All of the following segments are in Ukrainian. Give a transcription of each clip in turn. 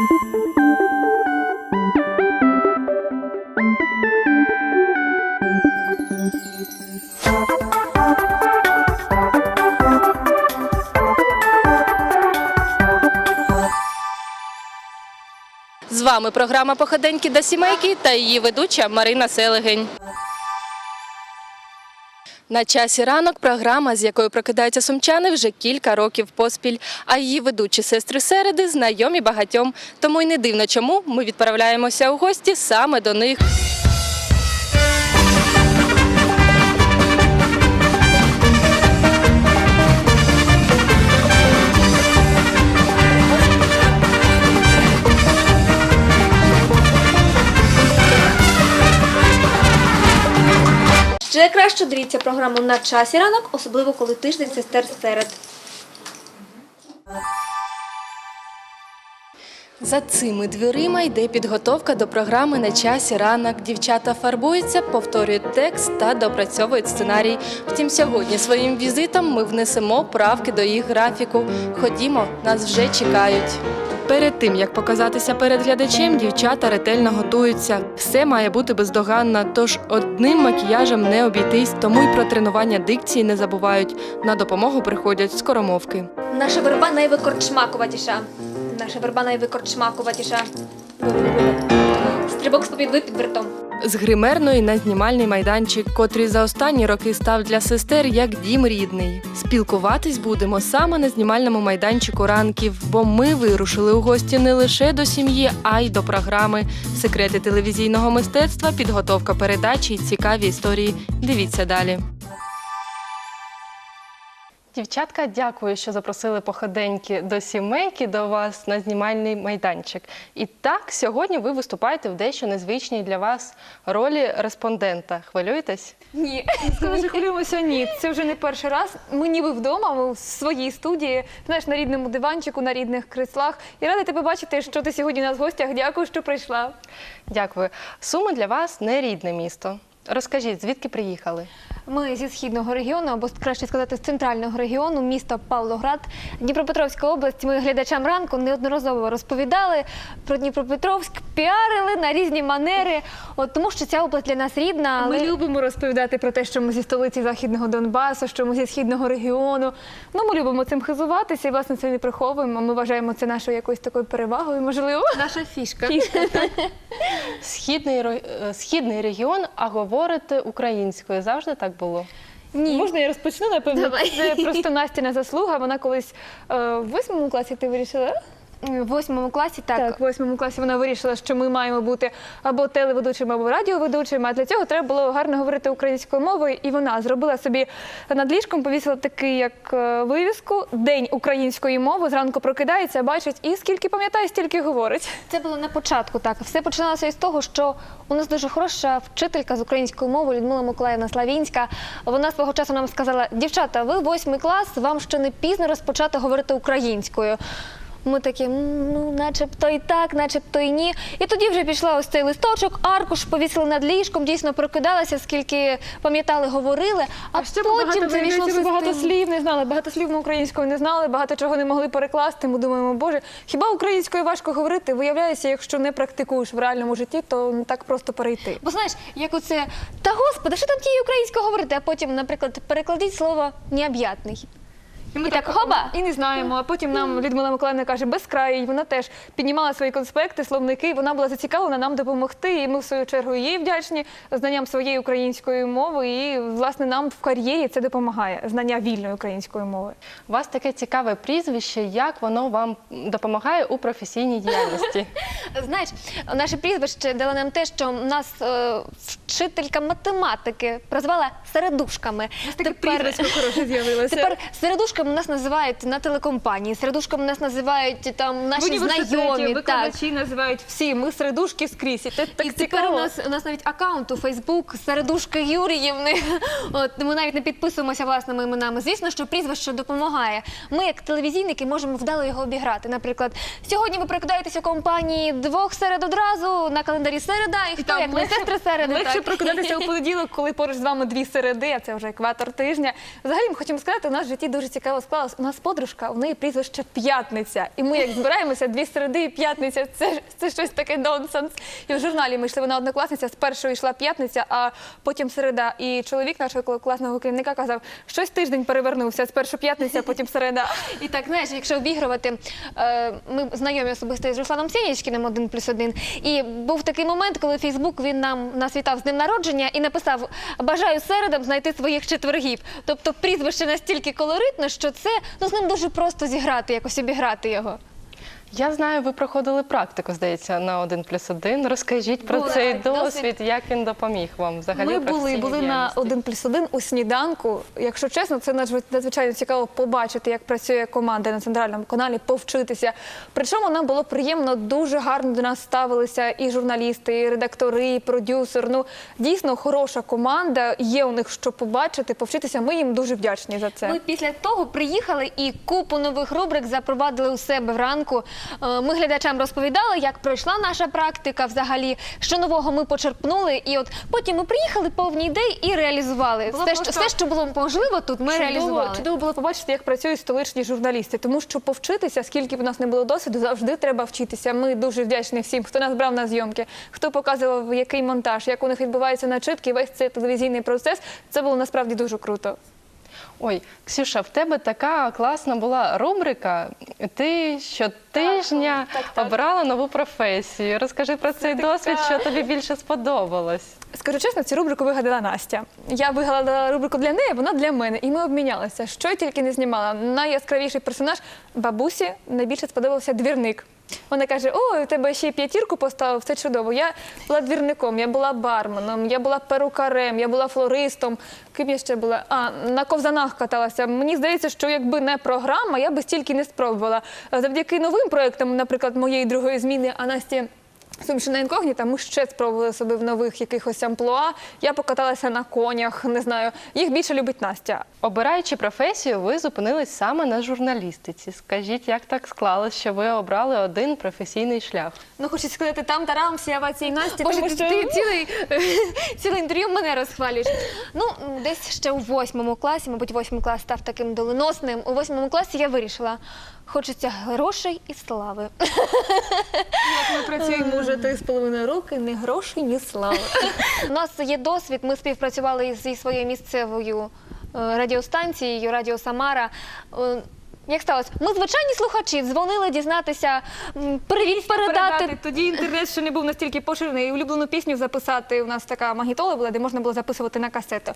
З вами програма Походеньки до сімейки та її ведуча Марина Селегень. На часі ранок програма, з якою прокидаються сумчани вже кілька років поспіль. А її ведучі сестри середи знайомі багатьом. Тому й не дивно, чому ми відправляємося у гості саме до них. Ще краще дивіться програму на часі ранок, особливо коли тиждень сестер серед. За цими дверима йде підготовка до програми на часі ранок. Дівчата фарбуються, повторюють текст та допрацьовують сценарій. Втім, сьогодні своїм візитом ми внесемо правки до їх графіку. Ходімо, нас вже чекають. Перед тим як показатися перед глядачем, дівчата ретельно готуються. Все має бути бездоганно, тож одним макіяжем не обійтись, тому й про тренування дикції не забувають. На допомогу приходять скоромовки. Наша верба найвикорчмакуватіша. Наша верба найвикорчмакуватіша. Стрибок з попід під вертом. З гримерної на знімальний майданчик, котрий за останні роки став для сестер як дім рідний. Спілкуватись будемо саме на знімальному майданчику ранків, бо ми вирушили у гості не лише до сім'ї, а й до програми. Секрети телевізійного мистецтва, підготовка передачі й цікаві історії. Дивіться далі. Дівчатка, дякую, що запросили походеньки до сімейки до вас на знімальний майданчик. І так, сьогодні ви виступаєте в дещо незвичній для вас ролі респондента. Хвилюєтесь? Ні, скажи, хвилюємося, ні. Це вже не перший раз. Ми ніби вдома, ми в своїй студії, знаєш, на рідному диванчику, на рідних кріслах. І рада тебе бачити, що ти сьогодні у нас в гостях. Дякую, що прийшла. Дякую. Суми для вас не рідне місто. Розкажіть, звідки приїхали? Ми зі східного регіону, або краще сказати, з центрального регіону, міста Павлоград, Дніпропетровська область. Ми глядачам ранку неодноразово розповідали про Дніпропетровськ, піарили на різні манери. От тому, що ця область для нас рідна. Але... Ми любимо розповідати про те, що ми зі столиці західного Донбасу, що ми зі східного регіону. Ну, ми любимо цим хизуватися і власне це не приховуємо. Ми вважаємо це нашою якоюсь такою перевагою, можливо. Наша фішка. Східний, ро- е, східний регіон, а говорите українською. Завжди так було? Ні. Можна я розпочну, напевно? Давай. Це просто Настіна заслуга. Вона колись е, в восьмому класі ти вирішила? В восьмому класі так. Так, в восьмому класі вона вирішила, що ми маємо бути або телеведучими, або радіоведучими. А для цього треба було гарно говорити українською мовою. І вона зробила собі над ліжком, повісила такий як е, вивіску День української мови. Зранку прокидається, бачить, і скільки пам'ятає, стільки говорить. Це було на початку так. Все починалося із того, що у нас дуже хороша вчителька з української мови Людмила Миколаївна Славінська. Вона свого часу нам сказала: дівчата, ви восьмий клас, вам ще не пізно розпочати говорити українською. Ми такі, ну, начебто і так, начебто і ні. І тоді вже пішла ось цей листочок, аркуш повісили над ліжком, дійсно прокидалася, скільки пам'ятали, говорили. А, ще потім це війшло в багато слів не знали, багато слів на українською не знали, багато чого не могли перекласти. Ми думаємо, боже, хіба українською важко говорити? Виявляється, якщо не практикуєш в реальному житті, то не так просто перейти. Бо знаєш, як оце, та господи, що там тією українською говорити, а потім, наприклад, перекладіть слово необ'ятний. І ми так, хоба! І не знаємо. А потім нам Людмила Миколаївна каже, безкрай. Вона теж піднімала свої конспекти, словники. Вона була зацікавлена нам допомогти. І ми, в свою чергу, їй вдячні знанням своєї української мови. І, власне, нам в кар'єрі це допомагає знання вільної української мови. У вас таке цікаве прізвище, як воно вам допомагає у професійній діяльності? Знаєш, наше прізвище дало нам те, що нас е, вчителька математики прозвала середушками. хороше з'явилося. Тепер середушками нас називають на телекомпанії, середушками нас називають там наші знайомі. Так. називають всі. Ми середушки скрізь. І так І тепер у нас у нас навіть аккаунт у Фейсбук Середушка Юріївни. От ми навіть не підписуємося власними іменами. Звісно, що прізвище допомагає. Ми, як телевізійники, можемо вдало його обіграти. Наприклад, сьогодні ви прокидаєтеся у компанії двох серед одразу на календарі середа, і хто Там як не легше- сестри середи. Легше так. прокидатися у понеділок, коли поруч з вами дві середи, а це вже екватор тижня. Взагалі, ми хочемо сказати, у нас в житті дуже цікаві цікаво склалось. У нас подружка, у неї прізвище П'ятниця. І ми як збираємося дві середи і п'ятниця. Це, ж- це щось таке нонсенс. І в журналі ми йшли, вона однокласниця, спершу йшла п'ятниця, а потім середа. І чоловік нашого класного керівника казав, щось тиждень перевернувся. Спершу п'ятниця, потім середа. І так, знаєш, якщо обігрувати, е, ми знайомі особисто з Русланом Сєнічкіним один плюс один. І був такий момент, коли Фейсбук він нам нас вітав з днем народження і написав: Бажаю середам знайти своїх четвергів. Тобто прізвище настільки колоритне, це ну з ним дуже просто зіграти, якось обіграти його. Я знаю, ви проходили практику, здається, на 1 плюс 1. Розкажіть про Була, цей досвід, досвід. як він допоміг вам взагалі. Ми були, були на діяльності? один плюс один у сніданку. Якщо чесно, це надзвич- надзвичайно цікаво побачити, як працює команда на центральному каналі, повчитися. Причому нам було приємно, дуже гарно до нас ставилися і журналісти, і редактори, і продюсер. Ну дійсно хороша команда. Є у них що побачити, повчитися. Ми їм дуже вдячні за це. Ми після того приїхали і купу нових рубрик запровадили у себе вранку. Е, Ми глядачам розповідали, як пройшла наша практика взагалі, що нового ми почерпнули. І от потім ми приїхали повні ідей і реалізували. Було Все, що, все, що було можливо, тут ми реалізували. Чудово, чудово було побачити, як працюють столичні журналісти, тому що повчитися, скільки б у нас не було досвіду, завжди треба вчитися. Ми дуже вдячні всім, хто нас брав на зйомки, хто показував який монтаж, як у них відбуваються начитки, весь цей телевізійний процес. Це було насправді дуже круто. Ой, Ксюша, в тебе така класна була рубрика. Ти щотижня Так, так, так. обрала нову професію. Розкажи про цей така- досвід, що тобі більше сподобалось. Скажу чесно, цю рубрику вигадала Настя. Я вигадала рубрику для неї, вона для мене. І ми обмінялися. Що я тільки не знімала. Найяскравіший персонаж бабусі найбільше сподобався двірник. Вона каже: О, у тебе ще й п'ятірку поставив, це чудово. Я була двірником, я була барменом, я була перукарем, я була флористом. Ким я ще була? А, на ковзанах каталася. Мені здається, що якби не програма, я би стільки не спробувала. Завдяки новим проектам, наприклад, моєї другої зміни, а Насті Сумщина інкогніта, ми ще спробували себе в нових якихось амплуа. Я покаталася на конях, не знаю. Їх більше любить Настя. Обираючи професію, ви зупинились саме на журналістиці. Скажіть, як так склалось, що ви обрали один професійний шлях? Ну, хочеться сказати, там тарам, всі овації Насті, Боже, тому що ти цілий, ціле інтерв'ю мене розхвалюєш. Ну, десь ще у восьмому класі, мабуть, восьмий клас став таким доленосним. У восьмому класі я вирішила, хочеться грошей і слави. як ми працюємо вже три з половиною роки, ні грошей, ні слави. У нас є досвід. Ми співпрацювали зі своєю місцевою е, радіостанцією Радіо Самара. Як сталося? Ми звичайні слухачі дзвонили дізнатися, м, привіт передати. Тоді інтернет ще не був настільки поширений. І улюблену пісню записати. У нас така магнітола була, де можна було записувати на касету.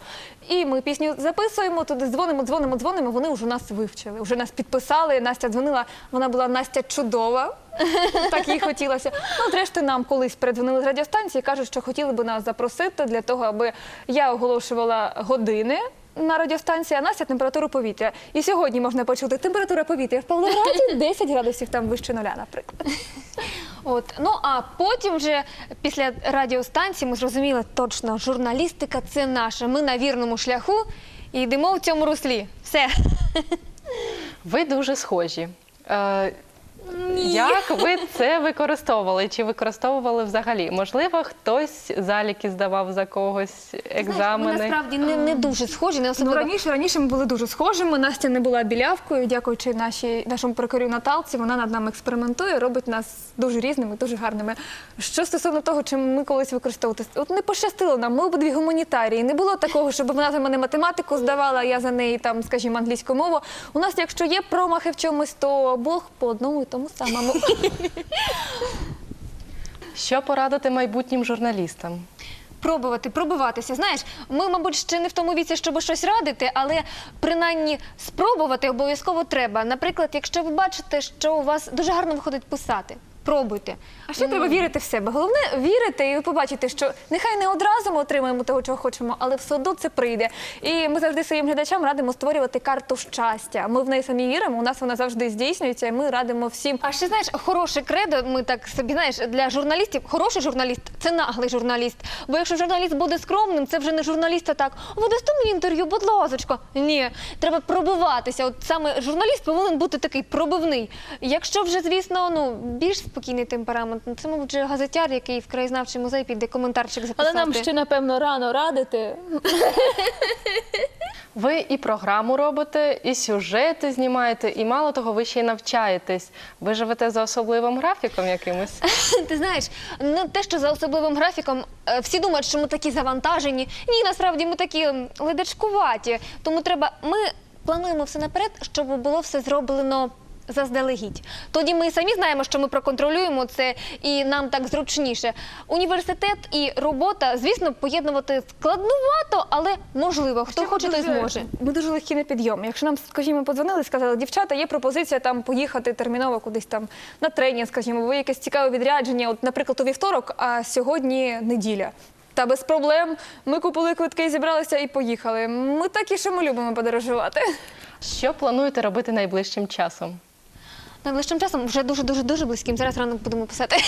І ми пісню записуємо, туди дзвонимо, дзвонимо, дзвонимо. Вони вже нас вивчили, вже нас підписали. Настя дзвонила. Вона була Настя чудова. Так їй хотілося. Ну, зрештою, нам колись передзвонили з радіостанції, кажуть, що хотіли би нас запросити для того, аби я оголошувала години. На радіостанції, Настя температуру повітря. І сьогодні можна почути температура повітря в Павлограді 10 градусів там вище нуля, наприклад. От ну а потім вже після радіостанції ми зрозуміли точно, журналістика це наша. Ми на вірному шляху і йдемо в цьому руслі. Все. Ви дуже схожі. Е, Як ви це використовували? Чи використовували взагалі? Можливо, хтось заліки здавав за когось, екзамени? Ми насправді не, не дуже схожі, не Ну, особливо. раніше, раніше ми були дуже схожими. Настя не була білявкою, дякуючи нашій, нашому прокурю Наталці. Вона над нами експериментує, робить нас дуже різними, дуже гарними. Що стосовно того, чим ми колись використовувати, от не пощастило нам. Ми обидві гуманітарії. Не було такого, щоб вона за мене математику здавала, а я за неї там, скажімо, англійську мову. У нас, якщо є промахи в чомусь, то Бог по одному і тому самому. Що порадити майбутнім журналістам? Пробувати, пробиватися. Знаєш, ми, мабуть, ще не в тому віці, щоб щось радити, але принаймні спробувати обов'язково треба. Наприклад, якщо ви бачите, що у вас дуже гарно виходить писати, пробуйте. А ще треба вірити в себе. Головне вірити і ви побачите, що нехай не одразу ми отримаємо того, чого хочемо, але все одно це прийде. І ми завжди своїм глядачам радимо створювати карту щастя. Ми в неї самі віримо. У нас вона завжди здійснюється, і ми радимо всім. А ще знаєш, хороше кредо, ми так собі знаєш, для журналістів, хороший журналіст це наглий журналіст. Бо якщо журналіст буде скромним, це вже не журналіст, а так ви дасте мені інтерв'ю, будь ласочка. Ні, треба пробиватися. От саме журналіст повинен бути такий пробивний. Якщо вже, звісно, ну більш спокійний темперамент. Ну, Це, мабуть, вже газетяр, який в краєзнавчий музей піде коментарчик Але нам ще, напевно, рано радити. Ви і програму робите, і сюжети знімаєте, і мало того, ви ще й навчаєтесь. Ви живете за особливим графіком якимось. Ти знаєш, ну те, що за особливим графіком, е, всі думають, що ми такі завантажені. Ні, насправді ми такі ледачкуваті. Тому треба. Ми плануємо все наперед, щоб було все зроблено. Заздалегідь. Тоді ми і самі знаємо, що ми проконтролюємо це, і нам так зручніше. Університет і робота, звісно, поєднувати складнувато, але можливо. Хто хоче, той Дуже- зможе. Ми дуже легкі на підйом. Якщо нам, скажімо, подзвонили і сказали, дівчата, є пропозиція там поїхати терміново кудись там на тренінг, скажімо, ви якесь цікаве відрядження, от, наприклад, у вівторок, а сьогодні неділя. Та без проблем ми купили квитки, зібралися і поїхали. Ми такі, що ми любимо подорожувати. Що плануєте робити найближчим часом? Найближчим часом вже дуже дуже дуже близьким. Зараз ранок будемо писати.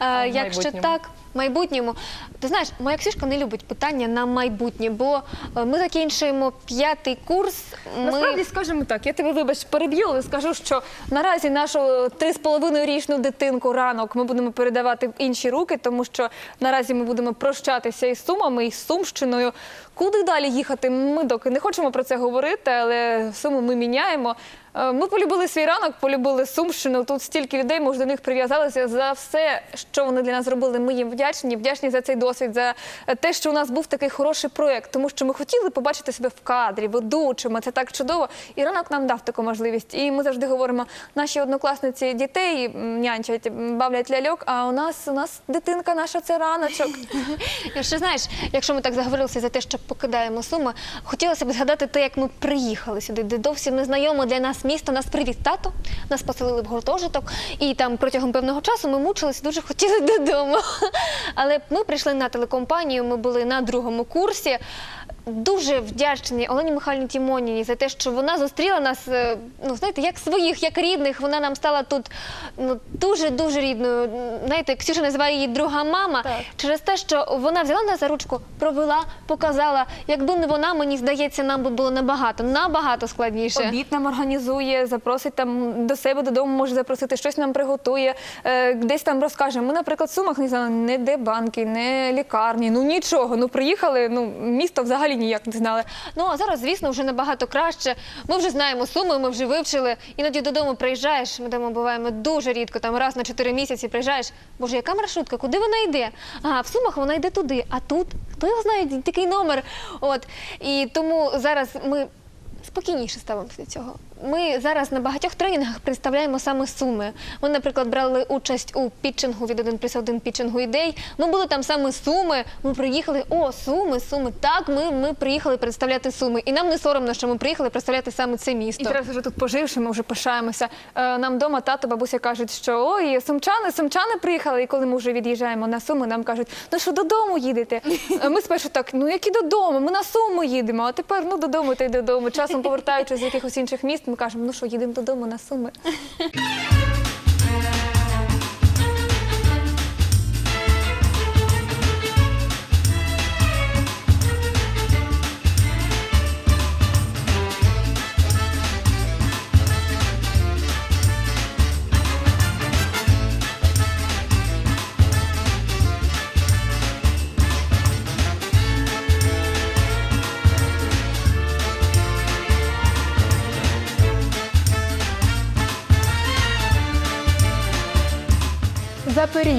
Е, Якщо так, в майбутньому. Ти знаєш, моя Ксюшка не любить питання на майбутнє, бо е, ми закінчуємо п'ятий курс. Насправді, Ми скажімо так, я тебе вибач переб'ю, але скажу, що наразі нашу три з половиною річну дитинку ранок ми будемо передавати в інші руки, тому що наразі ми будемо прощатися із сумами і з сумщиною. Куди далі їхати? Ми доки не хочемо про це говорити, але суму ми міняємо. Е, Ми полюбили свій ранок, полюбили Сумщину. Тут стільки людей, ми ж до них прив'язалися за все, що вони для нас зробили. Ми їм вдячні, вдячні за цей досвід, за те, що у нас був такий хороший проєкт, тому що ми хотіли побачити себе в кадрі, ведучими. Це так чудово. І ранок нам дав таку можливість. І ми завжди говоримо, наші однокласниці дітей нянчать, бавлять ляльок. А у нас у нас дитинка наша це раночок. ще знаєш, якщо ми так заговорилися за те, що покидаємо суми, хотілося б згадати те, як ми приїхали сюди, де зовсім незнайоме для нас місто. Нас привіз тато, нас поселили в гуртожиток, і там протягом певного часу ми мучилися, дуже хотіли додому. Але ми прийшли на телекомпанію, ми були на другому курсі. Дуже вдячні Олені Михайлівні Тімоніні за те, що вона зустріла нас, е, ну знаєте, як своїх, як рідних. Вона нам стала тут ну дуже дуже рідною. Знаєте, Ксюша називає її друга мама Так. через те, що вона взяла нас за ручку, провела, показала. Якби не вона, мені здається, нам би було набагато, набагато складніше. Обід нам організує, запросить там до себе додому, може запросити, щось нам приготує, е, десь там розкаже. Ми, наприклад, в Сумах не знали не де банки, не лікарні, ну нічого. Ну приїхали, ну місто взагалі ніяк не знали. Ну а зараз, звісно, вже набагато краще. Ми вже знаємо суми, ми вже вивчили. Іноді додому приїжджаєш. Ми дома буваємо дуже рідко, там раз на чотири місяці приїжджаєш. Боже, яка маршрутка? Куди вона йде? А в сумах вона йде туди. А тут хто його знає такий номер. От і тому зараз ми. Спокійніше ставимося до цього. Ми зараз на багатьох тренінгах представляємо саме суми. Ми, наприклад, брали участь у пітчингу від 1 плюс 1 пітчингу ідей. Ми були там саме суми. Ми приїхали. О, суми, суми. Так, ми, ми приїхали представляти суми. І нам не соромно, що ми приїхали представляти саме це І місто. зараз вже тут поживши, ми вже пишаємося. Е, Нам вдома тато, бабуся кажуть, що ой, сумчани, сумчани приїхали. І коли ми вже від'їжджаємо на суми, нам кажуть, ну що додому їдете? Е, Ми спершу так, ну які додому? Ми на суму їдемо. А тепер ну додому та й додому. Часом повертаючись з якихось інших міст, ми кажемо, ну що, їдемо додому на суми.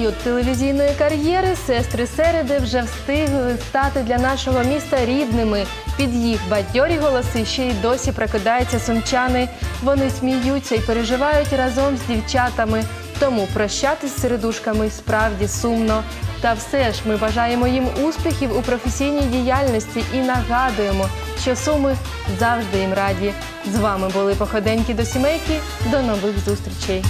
період телевізійної кар'єри сестри Середи вже встигли стати для нашого міста рідними. Під їх бадьорі голоси ще й досі прокидаються сумчани. Вони сміються і переживають разом з дівчатами. Тому прощатись з середушками справді сумно. Та все ж ми бажаємо їм успіхів у професійній діяльності і нагадуємо, що суми завжди їм раді. З вами були походеньки до сімейки. До нових зустрічей.